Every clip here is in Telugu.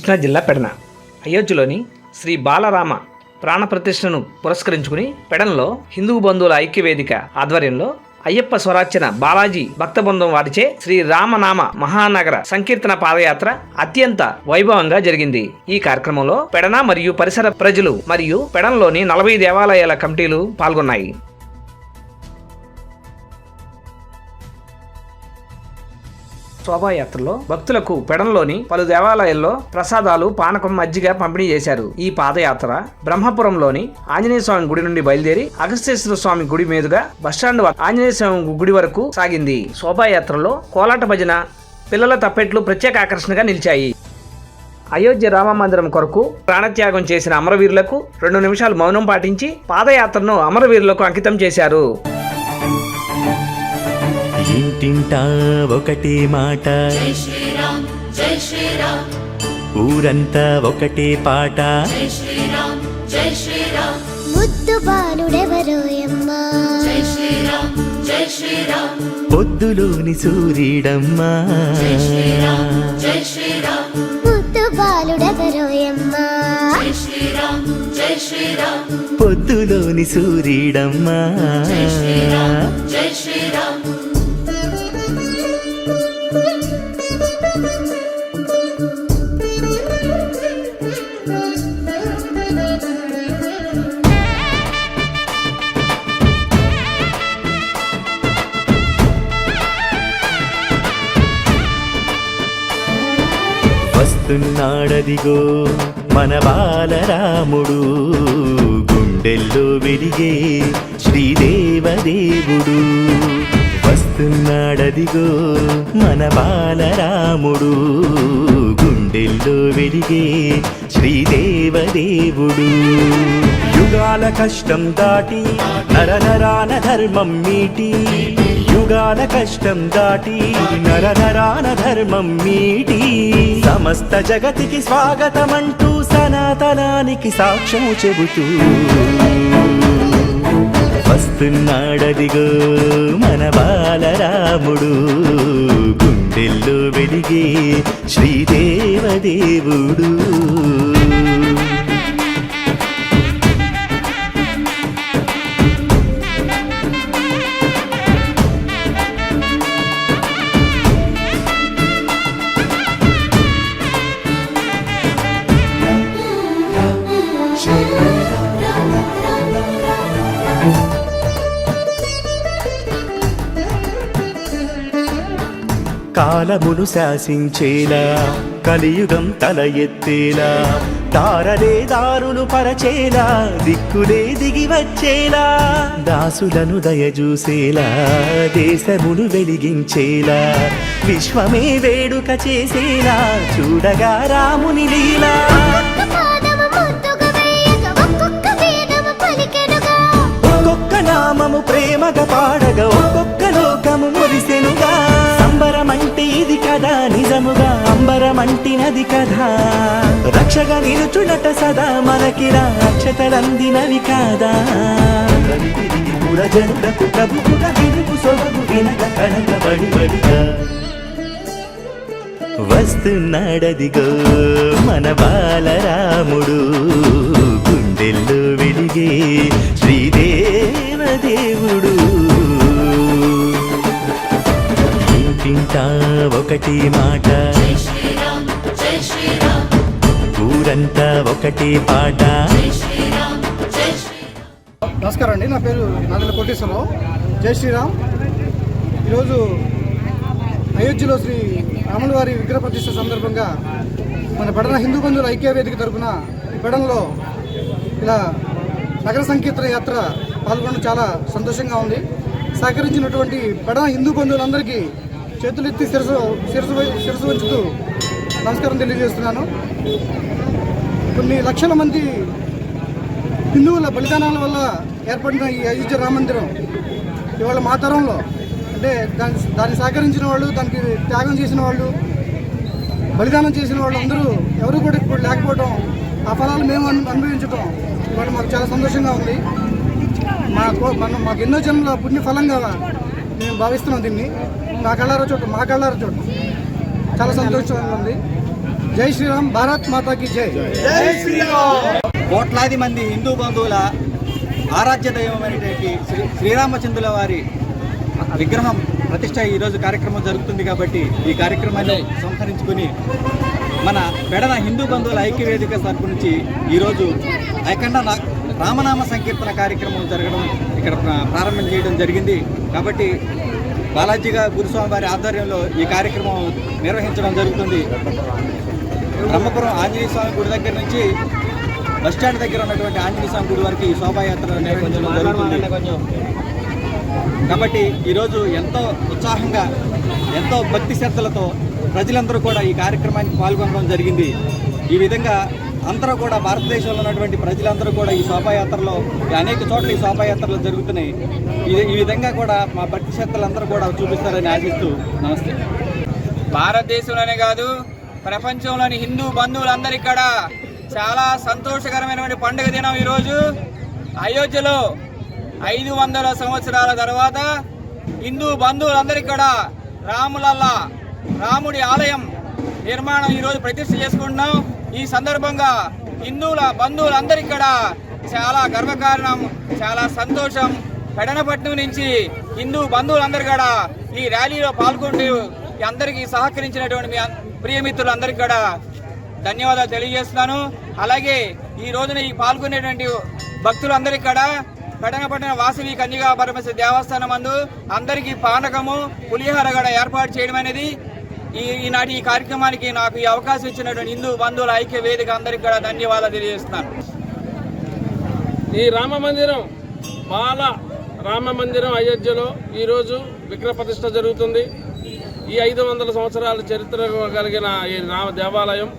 కృష్ణా జిల్లా పెడన. అయోధ్యలోని శ్రీ బాలరామ ప్రాణప్రతిష్ఠను పురస్కరించుకుని పెడన్లో హిందూ బంధువుల ఐక్యవేదిక ఆధ్వర్యంలో అయ్యప్ప స్వరార్చన బాలాజీ భక్త బృందం వారిచే శ్రీ రామనామ మహానగర సంకీర్తన పాదయాత్ర అత్యంత వైభవంగా జరిగింది. ఈ కార్యక్రమంలో పెడన మరియు పరిసర ప్రజలు మరియు పెడన్లోని నలభై దేవాలయాల కమిటీలు పాల్గొన్నాయి. శోభాయాత్రలో భక్తులకు పెడంలోని పలు దేవాలయాల్లో ప్రసాదాలు పానకం మజ్జిగ పంపిణీ చేశారు. ఈ పాదయాత్ర బ్రహ్మపురంలోని ఆంజనేయ స్వామి గుడి నుండి బయలుదేరి అగస్తేశ్వర స్వామి గుడి మీదుగా బస్టాండ్ ఆంజనేయ స్వామి గుడి వరకు సాగింది. శోభాయాత్రలో కోలాట భజన పిల్లల తప్పెట్లు ప్రత్యేక ఆకర్షణగా నిలిచాయి. అయోధ్య రామ మందిరం కొరకు ప్రాణత్యాగం చేసిన అమరవీరులకు రెండు నిమిషాలు మౌనం పాటించి పాదయాత్రను అమరవీరులకు అంకితం చేశారు. ఇంటింటా ఒకటే మాట ఊరంతా ఒకటే పాట. ముద్దు బాలుడెవరోయమ్మా పొద్దులోని సూర్యుడమ్మా. ముద్దు బాలుడెవరోయమ్మా పొద్దులోని సూర్యుడమ్మా. వస్తున్నాడదిగో మన బాలరాముడు. గుండెల్లో వెలిగే శ్రీదేవదేవుడు. వస్తున్నాడదిగో మన బాలరాముడు. గుండెల్లో వెలిగే శ్రీదేవదేవుడు. యుగాల కష్టం దాటి నరనరాన ధర్మం మీటి యుగాల కష్టం దాటి నర నరాన ధర్మం మీటి సమస్త జగతికి స్వాగతమంటూ సనాతనానికి సాక్ష్యము చెబుతూ వస్తున్నాడదిగో మన బాలరాముడు. గుండెల్లో వెలిగే శ్రీదేవదేవుడు. కాలమును శాసించేలా కలియుగం తల ఎత్తేలా దారలే దారులు పరచేలా దిక్కులే దిగి వచ్చేలా దాసులను దయజూసేలా దేశమును వెలిగించేలా విశ్వమే వేడుక చేసేలా చూడగా రాముని లీలా. పాడగా పాడగా ఒక్కొక్క లోకము మురిసెనుగా. అంబరమంటే ఇది కదా నిజముగా అంబరమంటినది కదా రక్షగా నిలుచునట సదా మనకిరా అక్షతలందినవి కాదా. రవి తిరిగి పురజనులకు ప్రభుకుల వినుపు సొబగు వినగ బడిగా వస్తున్నాడదిగో మన బాలరాముడు గుండెల్లో వెలిగే శ్రీదేవి ఇంటింటా ఒకటి మాట. ఊరంతా ఒకటే పాట. నమస్కారం అండి నా పేరు నాదల కోటేశ్వరరావు. జై శ్రీరామ్. ఈరోజు అయోధ్యలో శ్రీ రాముల వారి విగ్రహ ప్రతిష్ట సందర్భంగా మన పెడన హిందూ బంధువుల ఐక్య వేదిక తరపున ఈ పెడనలో ఇలా నగర సంకీర్తన యాత్ర పాల్గొనడం చాలా సంతోషంగా ఉంది. సహకరించినటువంటి పెడన హిందూ బంధువులందరికీ చేతులు ఎత్తి శిరసు శిరసు శిరసు ఉంచుతూ నమస్కారం తెలియజేస్తున్నాను. కొన్ని లక్షల మంది హిందువుల బలిదానాల వల్ల ఏర్పడిన ఈ అయోధ్య రామందిరం ఇవాళ మా తరంలో అంటే దాని దాన్ని సహకరించిన వాళ్ళు దానికి త్యాగం చేసిన వాళ్ళు బలిదానం చేసిన వాళ్ళు అందరూ ఎవరు కూడా ఇప్పుడు లేకపోవడం ఆ ఫలాలు మేము అనుభవించడం ఇవాళ మాకు చాలా సంతోషంగా ఉంది. మా మన మాకు ఎన్నో జన్మల పుణ్య ఫలంగా మేము భావిస్తున్నాం దీన్ని. మా కళ్ళారా చోటు మా కళ్ళారా చోటు. చాలా సంతోషంగా ఉంది. జై శ్రీరామ్ భారత్ మాతాకి జై. కోట్లాది మంది హిందూ బంధువుల ఆరాధ్య దైవమైనటువంటి శ్రీ శ్రీరామచంద్రుల వారి విగ్రహం ప్రతిష్ట ఈరోజు కార్యక్రమం జరుగుతుంది కాబట్టి ఈ కార్యక్రమాన్ని సంహరించుకుని మన పెడన హిందూ బంధువుల ఐక్య వేదిక తరపు నుంచి ఈరోజు అఖండ నా- రామనామ సంకీర్తన కార్యక్రమం జరగడం ఇక్కడ ప్రారంభం చేయడం జరిగింది. కాబట్టి బాలాజీగా గురుస్వామి వారి ఆధ్వర్యంలో ఈ కార్యక్రమం నిర్వహించడం జరుగుతుంది. బ్రహ్మపురం ఆంజనేయ స్వామి గుడి దగ్గర నుంచి బస్ స్టాండ్ దగ్గర ఉన్నటువంటి ఆంజనేయ స్వామి గుడి వరకు ఈ శోభాయాత్ర నిర్వహించడం జరుగుతుంది. కాబట్టి ఈరోజు ఎంతో ఉత్సాహంగా ఎంతో భక్తి శ్రద్ధలతో ప్రజలందరూ కూడా ఈ కార్యక్రమానికి పాల్గొనడం జరిగింది. ఈ విధంగా అందరూ కూడా భారతదేశంలో ఉన్నటువంటి ప్రజలందరూ కూడా ఈ శోభాయాత్రలో అనేక చోట్ల ఈ శోభాయాత్రలు జరుగుతున్నాయి. ఇది ఈ విధంగా కూడా మా భక్తి శ్రద్ధలందరూ కూడా చూపిస్తారని ఆశిస్తూ నమస్తే. భారతదేశంలోనే కాదు ప్రపంచంలోని హిందూ బంధువులందరూ ఇక్కడ చాలా సంతోషకరమైనటువంటి పండుగ దినం ఈరోజు. అయోధ్యలో ఐదు వందల సంవత్సరాల తర్వాత హిందూ బంధువులందరూ ఇక్కడ రాములల్లా రాముడి ఆలయం నిర్మాణం ఈరోజు ప్రతిష్ట చేసుకుంటున్నాం. ఈ సందర్భంగా హిందువుల బంధువులందరూ ఇక్కడ చాలా గర్వకారణం చాలా సంతోషం. పెడనపట్నం నుంచి హిందూ బంధువులందరూ కూడా ఈ ర్యాలీలో పాల్గొంటూ అందరికీ సహకరించినటువంటి మీ ప్రియమిత్రులందరికీ కూడా ధన్యవాదాలు తెలియజేస్తున్నాను. అలాగే ఈ రోజున ఈ పాల్గొనేటువంటి భక్తులందరికీ కూడా పెడనపట్టిన వాసవి కన్యగా పరమేశ్వర దేవస్థానం మందు అందరికీ పానకము పులిహార కూడా ఏర్పాటు చేయడం అనేది ఈ ఈనాటి ఈ కార్యక్రమానికి నాకు ఈ అవకాశం ఇచ్చినటువంటి హిందూ బంధువుల ఐక్య వేదిక అందరికీ కూడా ధన్యవాదాలు తెలియజేస్తున్నాను. ఈ రామ మందిరం బాల రామ మందిరం అయోధ్యలో ఈరోజు విగ్రహ ప్రతిష్ట జరుగుతుంది. ఈ ఐదు వందల సంవత్సరాల చరిత్ర కలిగిన ఈ రామ దేవాలయం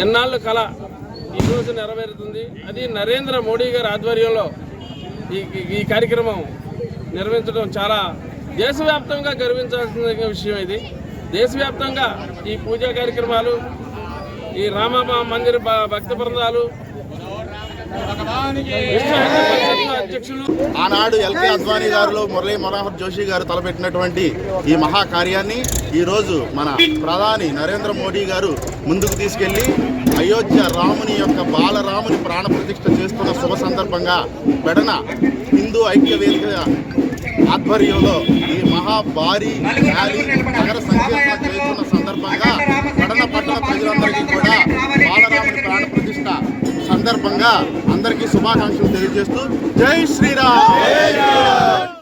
ఎన్నాళ్ళు కళ ఈరోజు నెరవేరుతుంది. అది నరేంద్ర మోడీ గారి ఆధ్వర్యంలో ఈ ఈ- ఈ కార్యక్రమం నిర్వహించడం చాలా దేశవ్యాప్తంగా గర్వించాల్సిన విషయం ఇది. దేశవ్యాప్తంగా ఈ పూజా కార్యక్రమాలు ఈ రామ మందిర భక్త బృందాలు ఆనాడు ఎల్కే అద్వానీ గారు మురళీ మనోహర్ జోషి గారు తలపెట్టినటువంటి ఈ మహా కార్యాన్ని ఈరోజు మన ప్రధాని నరేంద్ర మోడీ గారు ముందుకు తీసుకెళ్ళి అయోధ్య రాముని యొక్క బాలరాముని ప్రాణ ప్రతిష్ఠ చేస్తున్న శుభ సందర్భంగా పెడన హిందూ ఐక్య వేదిక ఆధ్వర్యంలో ఈ మహా భారీ ర్యాలీ నగర సంకీర్తన చేస్తున్న సందర్భంగా పెడన పట్టణ ప్రజలందరికీ కూడా బాలరాముని ప్రాణ ప్రతిష్ఠ సందర్భంగా అందరికీ శుభాకాంక్షలు తెలియజేస్తూ జై శ్రీరామ్.